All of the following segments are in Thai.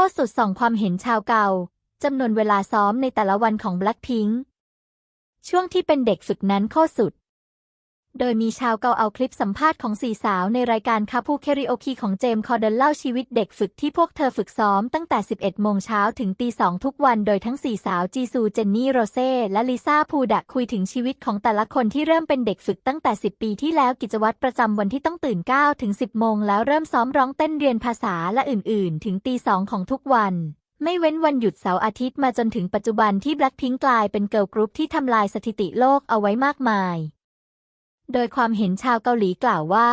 ข้อสุดส่องความเห็นชาวเก่าจำนวนเวลาซ้อมในแต่ละวันของ Blackpink ช่วงที่เป็นเด็กฝึกนั้นข้อสุด โดยมีชาวเกาเอาคลิปสัมภาษณ์ของสี่สาวในรายการคาพูเคริโอคีของเจมส์คอร์เดนเล่าชีวิตเด็กฝึกที่พวกเธอฝึกซ้อมตั้งแต่ 11 โมงเช้าถึงตีสองทุกวัน โดยทั้งสี่สาวจีซูเจนนี่โรเซ่และลิซ่าพูดะคุยถึงชีวิตของแต่ละคนที่เริ่มเป็นเด็กฝึกตั้งแต่ 10 ปีที่แล้วกิจวัตรประจำวันที่ต้องตื่น 9 ถึง 10 โมงแล้วเริ่มซ้อมร้องเต้นเรียนภาษาและอื่น ๆ ถึงตีสองของทุกวันไม่เว้นวันหยุดเสาร์อาทิตย์มาจนถึงปัจจุบันที่ Blackpink กลายเป็นเกิร์ลกรุ๊ปที่ทำลายสถิติโลกเอาไว้มากมาย โดยความเห็นชาวเกาหลีกล่าวว่า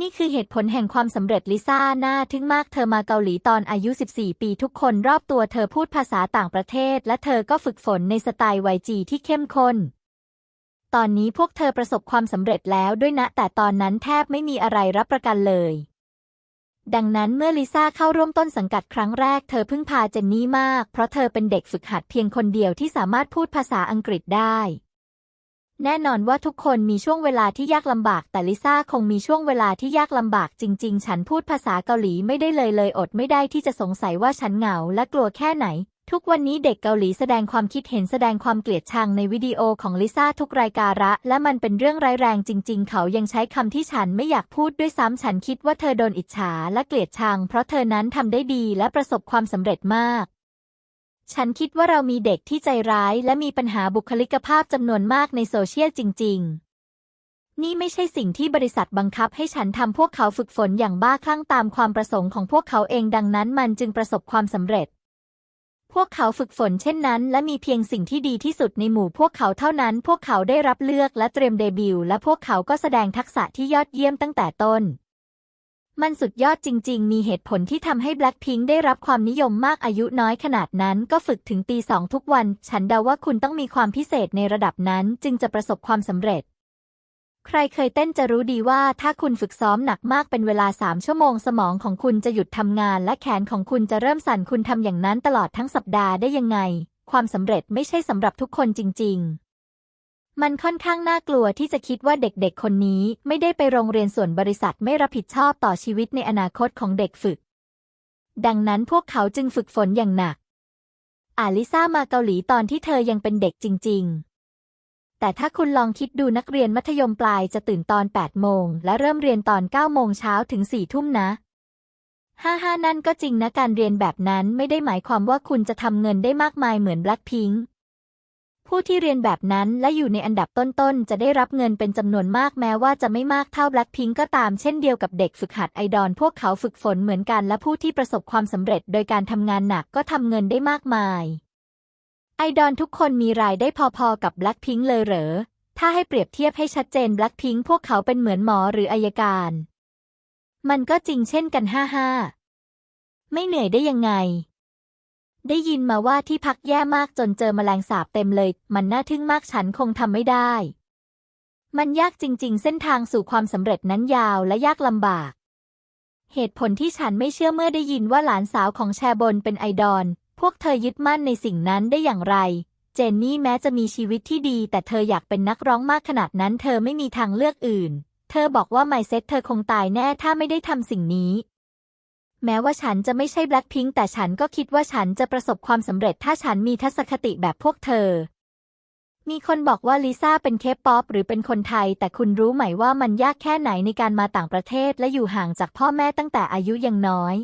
นี่คือเหตุผลแห่งความสำเร็จลิซ่าน้าทึ่งมากเธอมาเกาหลีตอนอายุ 14 ปีทุกคนรอบตัวเธอพูดภาษาต่างประเทศ และเธอก็ฝึกฝนในสไตล์ YG ที่เข้มข้นตอนนี้พวกเธอประสบความสำเร็จแล้วด้วยนะแต่ตอนนั้นแทบไม่มีอะไรรับประกันเลย ดังนั้นเมื่อลิซ่าเข้าร่วมต้นสังกัดครั้งแรกเธอพึ่งพาเจนนี่มาก เพราะเธอเป็นเด็กฝึกหัดเพียงคนเดียวที่สามารถพูดภาษาอังกฤษได้ แน่นอนว่าทุกคนมีช่วงเวลาที่ยากลำบาก แต่ลิซ่าคงมีช่วงเวลาที่ยากลำบากจริง ๆ ฉันพูดภาษาเกาหลีไม่ได้เลยเลยอดไม่ได้ที่จะสงสัยว่าฉันเหงาและกลัวแค่ไหน ทุกวันนี้เด็กเกาหลีแสดงความคิดเห็นแสดงความเกลียดชังในวิดีโอของลิซ่าทุกรายการะ และมันเป็นเรื่องร้ายแรงจริง ๆ เขายังใช้คำที่ฉันไม่อยากพูดด้วยซ้ำฉันคิดว่าเธอโดนอิจฉาและเกลียดชัง เพราะเธอนั้นทำได้ดีและประสบความสำเร็จมาก ฉันคิดว่าเรามีเด็กที่ใจร้ายและมีปัญหาบุคลิกภาพจำนวนมากในโซเชียลจริง ๆ นี่ไม่ใช่สิ่งที่บริษัทบังคับให้ฉันทำพวกเขาฝึกฝนอย่างบ้าคลั่งตามความประสงค์ของพวกเขาเองดังนั้นมันจึงประสบความสำเร็จ พวกเขาฝึกฝนเช่นนั้น และมีเพียงสิ่งที่ดีที่สุดในหมู่พวกเขาเท่านั้น พวกเขาได้รับเลือกและเตรียมเดบิวต์และพวกเขาก็แสดงทักษะที่ยอดเยี่ยมตั้งแต่ต้น มันสุดยอดจริง ๆ มีเหตุผลที่ทำให้ Blackpink ได้รับความนิยมมากอายุน้อยขนาดนั้นก็ฝึกถึงตีสองทุกวัน ฉันเดาว่าคุณต้องมีความพิเศษในระดับนั้นจึงจะประสบความสำเร็จ ใครเคยเต้นจะรู้ดีว่าถ้าคุณฝึกซ้อมหนักมากเป็นเวลาสามชั่วโมงสมองของคุณจะหยุดทำงาน และแขนของคุณจะเริ่มสั่นคุณทำอย่างนั้นตลอดทั้งสัปดาห์ได้ยังไง ความสำเร็จไม่ใช่สำหรับทุกคนจริง ๆ มันค่อนข้างน่ากลัวที่จะคิดว่าเด็กๆ คนนี้ไม่ได้ไปโรงเรียนส่วนบริษัทไม่รับผิดชอบต่อชีวิตในอนาคตของเด็กฝึก ดังนั้นพวกเขาจึงฝึกฝนอย่างหนัก อาลิซ่ามาเกาหลีตอนที่เธอยังเป็นเด็กจริง ๆ แต่ถ้าคุณลองคิดดูนักเรียนมัธยมปลายจะตื่นตอน 8 โมง และเริ่มเรียนตอน 9 โมงเช้าถึง 4 ทุ่มนะฮ่าฮ่านั่นก็จริงนะการเรียนแบบนั้นไม่ได้หมายความว่าคุณจะทำเงินได้มากมายเหมือน Blackpink ผู้ที่เรียนแบบนั้นและอยู่ในอันดับต้นๆ จะได้รับเงินเป็นจำนวนมากแม้ว่าจะไม่มากเท่า Blackpink ก็ตามเช่นเดียวกับเด็กฝึกหัดไอดอลพวกเขาฝึกฝนเหมือนกันและผู้ที่ประสบความสำเร็จโดยการทำงานหนักก็ทำเงินได้มากมาย ไอดอลทุกคนมีรายได้พอๆกับ Blackpink เลยเหรอ ถ้าให้เปรียบเทียบให้ชัดเจน Blackpink พวกเขาเป็นเหมือนหมอหรืออายการ มันก็จริงเช่นกันห้าห้าไม่เหนื่อยได้ยังไง ได้ยินมาว่าที่พักแย่มากจนเจอแมลงสาบเต็มเลย มันน่าทึ่งมากฉันคงทำไม่ได้ มันยากจริง ๆ เส้นทางสู่ความสำเร็จนั้นยาวและยากลำบาก เหตุผลที่ฉันไม่เชื่อเมื่อได้ยินว่าหลานสาวของแชบนเป็นไอดอล พวกเธอยึดมั่นในสิ่งนั้นได้อย่างไร เจนนี่แม้จะมีชีวิตที่ดี แต่เธออยากเป็นนักร้องมากขนาดนั้น เธอไม่มีทางเลือกอื่น เธอบอกว่าไมเซ็ตเธอคงตายแน่ถ้าไม่ได้ทำสิ่งนี้ แม้ว่าฉันจะไม่ใช่แบล็คพิงค์แต่ฉันก็คิดว่าฉันจะประสบความสำเร็จถ้าฉันมีทัศนคติแบบพวกเธอ มีคนบอกว่าลิซ่าเป็นเคป๊อปหรือเป็นคนไทย แต่คุณรู้ไหมว่ามันยากแค่ไหนในการมาต่างประเทศและอยู่ห่างจากพ่อแม่ตั้งแต่อายุยังน้อย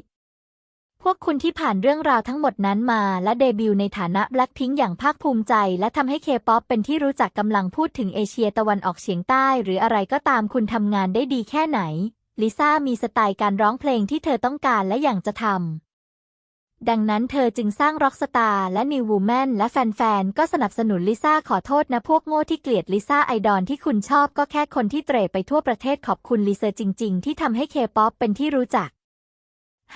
พวกคุณที่ผ่านเรื่องราวทั้งหมดนั้นมา และเดบิวต์ในฐานะแบล็คพิงค์อย่างภาคภูมิใจ และทำให้เคป๊อปเป็นที่รู้จักกำลังพูดถึงเอเชียตะวันออกเฉียงใต้ หรืออะไรก็ตามคุณทำงานได้ดีแค่ไหน ลิซ่ามีสไตล์การร้องเพลงที่เธอต้องการและอยากจะทำ ดังนั้นเธอจึงสร้างร็อกสตาร์และนิววูแมนและแฟนๆ ก็สนับสนุนลิซ่าขอโทษนะพวกโง่ที่เกลียดลิซ่าไอดอลที่คุณชอบก็แค่คนที่เตร่ไปทั่วประเทศขอบคุณลิเซอร์จริง ๆ ที่ทำให้เคป๊อปเป็นที่รู้จัก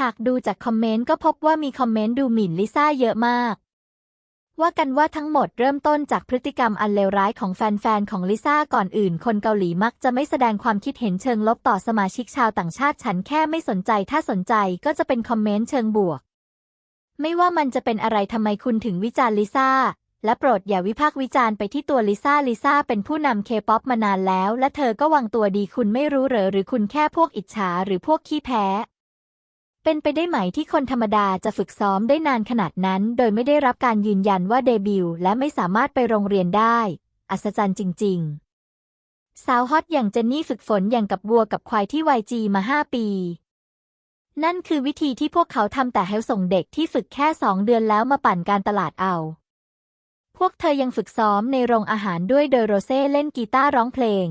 หากดูจากคอมเมนต์ก็พบว่ามีคอมเมนต์ดูหมิ่นลิซ่าเยอะมาก ว่ากันว่าทั้งหมดเริ่มต้นจากพฤติกรรมอันเลวร้ายของแฟนๆ ของลิซ่าก่อนอื่น คนเกาหลีมักจะไม่แสดงความคิดเห็นเชิงลบต่อสมาชิกชาวต่างชาติฉันแค่ไม่สนใจถ้าสนใจก็จะเป็นคอมเมนต์เชิงบวก ไม่ว่ามันจะเป็นอะไรทำไมคุณถึงวิจารณ์ลิซ่าและโปรดอย่าวิพากษ์วิจารณ์ไปที่ตัวลิซ่าลิซ่าเป็นผู้นำเคป๊อปมานานแล้ว และเธอก็วางตัวดีคุณไม่รู้เหรอหรือคุณแค่พวกอิจฉาหรือพวกขี้แพ้ เป็นไปได้ไหมที่คนธรรมดาจะฝึกซ้อมได้นานขนาดนั้น โดยไม่ได้รับการยืนยันว่าเดบิวต์และไม่สามารถไปโรงเรียนได้ อัศจรรย์จริง ๆ สาวฮอตอย่างเจนนี่ฝึกฝนอย่างกับวัวกับควายที่ YG มาห้าปี นั่นคือวิธีที่พวกเขาทำแต่ให้ส่งเด็กที่ฝึกแค่สองเดือนแล้วมาปั่นการตลาดเอา พวกเธอยังฝึกซ้อมในโรงอาหารด้วยโดยโรเซ่เล่นกีตาร์ร้องเพลง